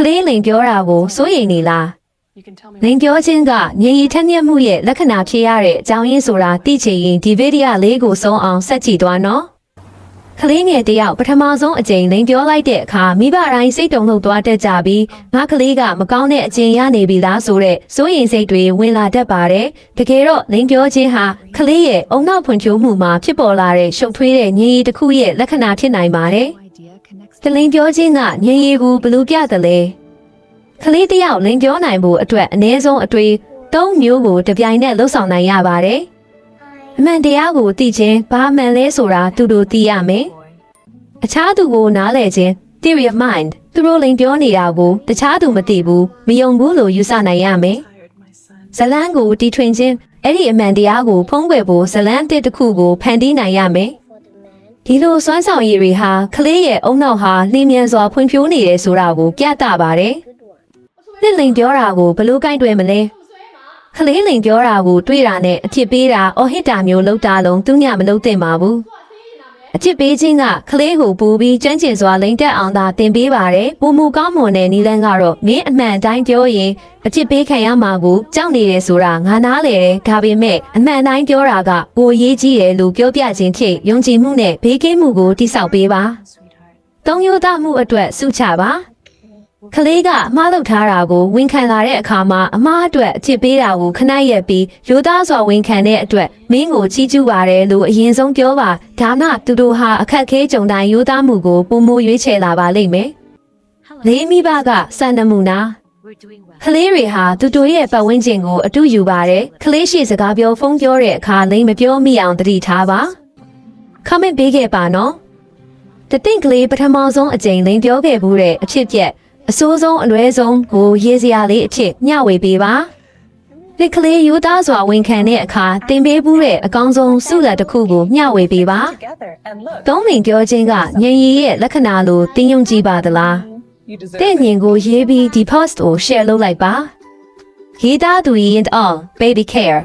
ကလေးလိန်ပြောတာကိုစိုးရိမ်နေလား You can tell me လိန်ပြောခြင်းကငြိမ်ရည်ထက်မြက်မှုရဲ့လက္ခဏာဖြစ်ရတဲ့အကြောင်းရင်းဆိုတာသိချင်ရင်ဒီဗီဒီယိုလေးကိုဆုံးအောင်ဆက်ကြည့်သွားနော်ကလေးငယ်တယောက်ပထမဆုံးအကြိမ်လိန်ပြောလိုက်တဲ့အခါမိဘတိုင်းစိတ်တုန်လှုပ်သွားတတ်ကြပြီးငါကလေးကမကောင်းတဲ့အကျင့်ရနေပြီလားဆိုတဲ့စိုးရိမ်စိတ်တွေဝင်လာတတ်ပါတယ်တကယ်တော့လိန်ပြောခြင်းဟာကလေးရဲ့အုံနောက်ဖွံ့ဖြိုးမှုမှာဖြစ်ပေါ်လာတဲ့ရှုပ်ထွေးတဲ့ငြိမ်ရည်တစ်ခုရဲ့လက္ခဏာဖြစ်နိုင်ပါတယ် idea connects တလင်းပြောခြင်းကငြိမ်ရည်ကိုဘယ်လိုပြတယ်လဲကလေးတစ်ယောက်လင်းပြောနိုင်ဖို့အတွက်အ ਨੇ ဆုံးအတွေ့သုံးမျိုးကိုတစ်ပြိုင်နက်လှုပ်ဆောင်နိုင်ရပါတယ်အမှန်တရားကိုသိခြင်းဘာမှန်လဲဆိုတာသူတို့သိရမယ်အခြားသူကိုနားလည်ခြင်း theory of mind သူတို့လင်းပြောနေတာကိုတခြားသူမသိဘူးမယုံဘူးလို့ယူဆနိုင်ရမယ် tired, my son. ဇလန်းကိုတီထွင်ခြင်းအဲ့ဒီအမှန်တရားကိုဖုံးကွယ်ဖို့ဇလန်းတစ်တစ်ခုကိုဖန်တီးနိုင်ရမယ် ဒီလိုစွမ်းဆောင်ရည်တွေဟာကလေးရဲ့အုံနောက်ဟာလင်းမြန်စွာဖွံ့ဖြိုးနေတယ်ဆိုတာကိုပြသပါတယ်။နှစ်လိန်ပြောတာကိုဘယ်လို့ကိုင်းတွယ်မလဲ။ကလေးလိန်ပြောတာကိုတွေးတာနဲ့အဖြစ်ပေးတာအော်ဟစ်တာမျိုးလုပ်တာလုံးသူညမလုပ်သင့်ပါဘူး။ အဖြစ်ပေးခြင်းကကလေးကိုပူပြီးကြမ်းကျင်စွာလိန်တက်အောင်သာတင်ပေးပါတယ်။ပုံမူကောင်းမွန်တဲ့နီလန်းကတော့မင်းအမှန်တိုင်းပြောရင်အဖြစ်ပေးခံရမှာကိုကြောက်နေတယ်ဆိုတာငါနားလေတယ်။ဒါပေမဲ့အမှန်တိုင်းပြောတာကပိုရေးကြီးတယ်လို့ပြောပြခြင်းဖြင့်ယုံကြည်မှုနဲ့ဘေးကင်းမှုကိုတိဆောက်ပေးပါ။ Sweetheart. သုံးရိုးသားမှုအတွက်စုချပါ ကလေးကအမားလုပ်ထားတာကိုဝန်ခံလာတဲ့အခါမှာအမားအတွက်အချစ်ပေးတာကိုခဏရက်ပြီးရိုးသားစွာဝန်ခံတဲ့အတွက်မင်းကိုချီးကျူးပါတယ်လို့အရင်ဆုံးပြောပါဒါမှသူတို့ဟာအခက်ခဲကြုံတိုင်းရိုးသားမှုကိုပုံမိုရွေးချယ်လာပါလိမ့်မယ်လေးမိဘကစံနမူနာ we're doing well ကလေးတွေဟာသူတို့ရဲ့ပတ်ဝန်းကျင်ကိုအတူယူပါတယ်ကလေးရှိစကားပြောဖုန်းပြောတဲ့အခါလိမ့်မပြောမိအောင်တတိထားပါ comment ပေးခဲ့ပါနော်တသင့်ကလေးပထမဆုံးအကြိမ်လိန်ပြောခဲ့ဘူးတဲ့အဖြစ်ပြက် အဆိုးဆုံးအလွဲဆုံးကိုရေးစရာလေးအဖြစ်မျှဝေပေးပါဒီကလေးယူသားစွာဝန်ခံတဲ့အခါတင်ပေးဘူးတဲ့အကောင်းဆုံးစုလက်တစ်ခုကိုမျှဝေပေးပါ Together and look. သုံးမိန်ပြောခြင်းကညင်ရည်ရဲ့လက္ခဏာလိုတင်းယုံကြည်ပါသလား You deserve တဲ့ it. ညင်ကိုရေးပြီးဒီ post ကို share လုပ်လိုက်ပါရေးသားသူရင် all baby care